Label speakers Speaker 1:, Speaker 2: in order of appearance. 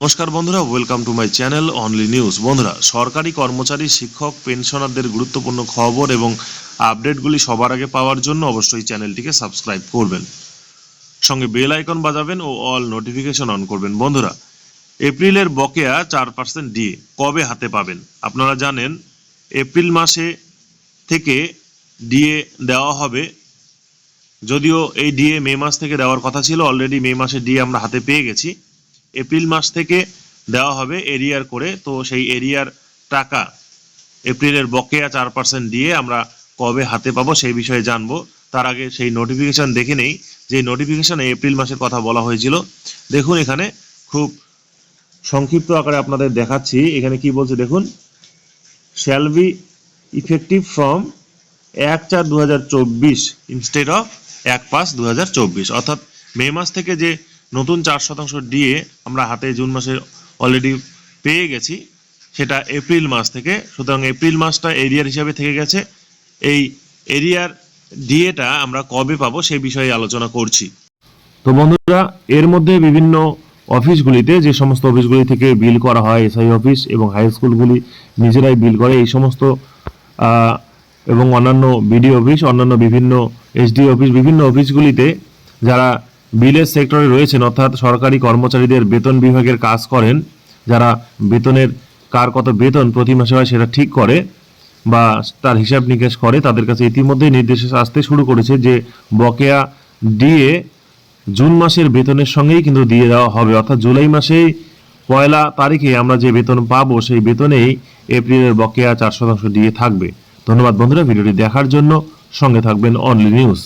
Speaker 1: নমস্কার বন্ধুরা welcome to my channel only news বন্ধুরা, সরকারি কর্মচারী, শিক্ষক পেনশনারদের গুরুত্বপূর্ণ খবর এবং আপডেটগুলি সবার আগে পাওয়ার জন্য অবশ্যই চ্যানেলটিকে সাবস্ক্রাইব করবেন। সঙ্গে বেল আইকন বাজাবেন ও অল নোটিফিকেশন অন করবেন। বন্ধুরা, এপ্রিলের বকেয়া চার পার্সেন্ট ডিএ কবে হাতে পাবেন? আপনারা জানেন, এপ্রিল মাসে থেকে ডিএ দেওয়া হবে। যদিও এই ডিএ মে মাস থেকে দেওয়ার কথা ছিল অলরেডি মে মাসে ডিএ আমরা হাতে পেয়ে গেছি। এপ্রিল মাস থেকে দেওয়া হবে এরিয়ার করে। তো সেই এরিয়ার টাকা এপ্রিলের বকেয়া চার পার্সেন্ট দিয়ে আমরা কবে হাতে পাবো সেই বিষয়ে জানব। তার আগে সেই নোটিফিকেশন দেখে নেই। যে নোটিফিকেশনে এপ্রিল মাসের কথা বলা হয়েছিল, দেখুন এখানে খুব সংক্ষিপ্ত আকারে আপনাদের দেখাচ্ছি। এখানে কি বলছে দেখুন শ্যাল বি ইফেক্টিভ ফ্রম এক চার দু হাজার চব্বিশ ইনস্টেড অফ এক পাঁচ দু হাজার চব্বিশ। অর্থাৎ মে মাস থেকে যে নতুন চার শতাংশ ডিএ আমরা হাতে জুন মাসে অলরেডি পেয়ে গেছি। সেটা এপ্রিল মাস থেকে। সুতরাং এপ্রিল মাসটা এরিয়ার হিসাবে থেকে গেছে। এই এরিয়ার ডিএটা আমরা কবে পাবো সেই বিষয়ে আলোচনা করছি। তো বন্ধুরা, এর মধ্যে বিভিন্ন অফিসগুলিতে যে সমস্ত অফিসগুলি থেকে বিল করা হয়, এসআই অফিস এবং হাই স্কুলগুলি নিজেরাই বিল করে। এই সমস্ত এবং অন্যান্য বিডি অফিস, অন্যান্য বিভিন্ন এসডি অফিস, বিভিন্ন অফিসগুলিতে যারা বিলের সেক্টরে রয়েছেন, অর্থাৎ সরকারি কর্মচারীদের বেতন বিভাগের কাজ করেন, যারা বেতনের, কার কত বেতন প্রতি মাসে হয় সেটা ঠিক করে বা তার হিসাব নিকাশ করে, তাদের কাছে ইতিমধ্যেই নির্দেশ আসতে শুরু করেছে যে বকেয়া ডিএ জুন মাসের বেতনের সঙ্গেই কিন্তু দিয়ে দেওয়া হবে। অর্থাৎ জুলাই মাসেই পয়লা তারিখে আমরা যে বেতন পাবো, সেই বেতনেই এপ্রিলের বকেয়া চার শতাংশ দিয়ে থাকবে। ধন্যবাদ বন্ধুরা, ভিডিওটি দেখার জন্য সঙ্গে থাকবেন অনলি নিউজ।